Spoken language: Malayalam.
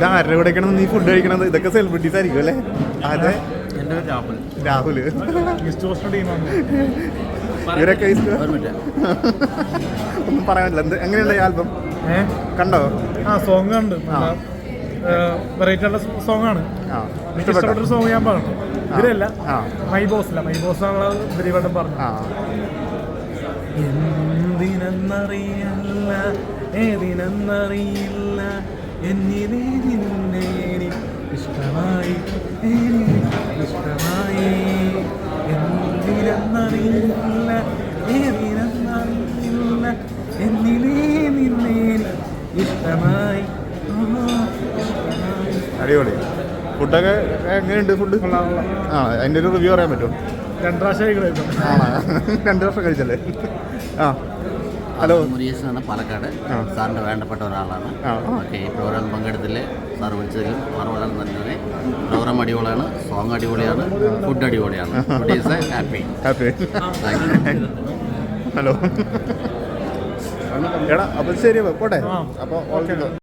ഇത് ആരുടെ കൂടെയൊക്കെയാണ് നീ ഫുഡ് കഴിക്കണത്? ഇതൊക്കെ സെലിബ്രിറ്റീസ് ആയിരിക്കും അല്ലേ? അതെ. എന്റെ പേര് രാഹുൽ. രാഹുൽ. ടീമാണ് ഇവരൊക്കെ ഒരു മിനിറ്റ്. ഒന്നും പറയാനില്ല എന്ത് എങ്ങനെയുള്ള ഈ ആൽബം കണ്ടോ? ആ സോങ് ഉണ്ട്. വെറൈറ്റി സോങ് ആണ്. ഇഷ്ടപ്പെട്ടോ സോങ് ഞാൻ പറഞ്ഞു ഇതിലല്ല മൈ ബോസില്ല മൈ ബോസ് ദിലീപേട്ടൻ പറഞ്ഞു എന്തിനെന്നറിയല്ല ഏതിനെന്നറിയില്ല നിന്നെ ഇഷ്ടമായി ഇഷ്ടമായി. എന്തിനെന്നറിയില്ല ഏതിനെന്നറിയില്ല എന്നിലെ നിന്നെ ഇഷ്ടമായി. അടിപൊളി. ഫുഡൊക്കെ എങ്ങനെയുണ്ട് ഫുഡ്. ആ അതിന്റെ ഒരു റിവ്യൂ പറയാൻ പറ്റുമോ? രണ്ട് പ്രാവശ്യം ആണോ? രണ്ട് വർഷം കഴിച്ചല്ലേ? ആ. ഹലോ മുരിയേശൻ ആണ് പാലക്കാട്. സാറിന്റെ സാറിന്റെ വേണ്ടപ്പെട്ട ഒരാളാണ്. ഓക്കെ ഈ പ്രോഗ്രാം പങ്കെടുത്തില്ലേ? സാർ വിളിച്ചതിലും സാർ വളരെ നല്ലവരെ പ്രോഗ്രാം അടിപൊളിയാണ് സോങ് അടിപൊളിയാണ് ഫുഡ് അടിപൊളിയാണ്. Food is happy happy thank you hello എടാ അപ്പം ശരി പോട്ടെ. അപ്പോൾ ഓക്കെ.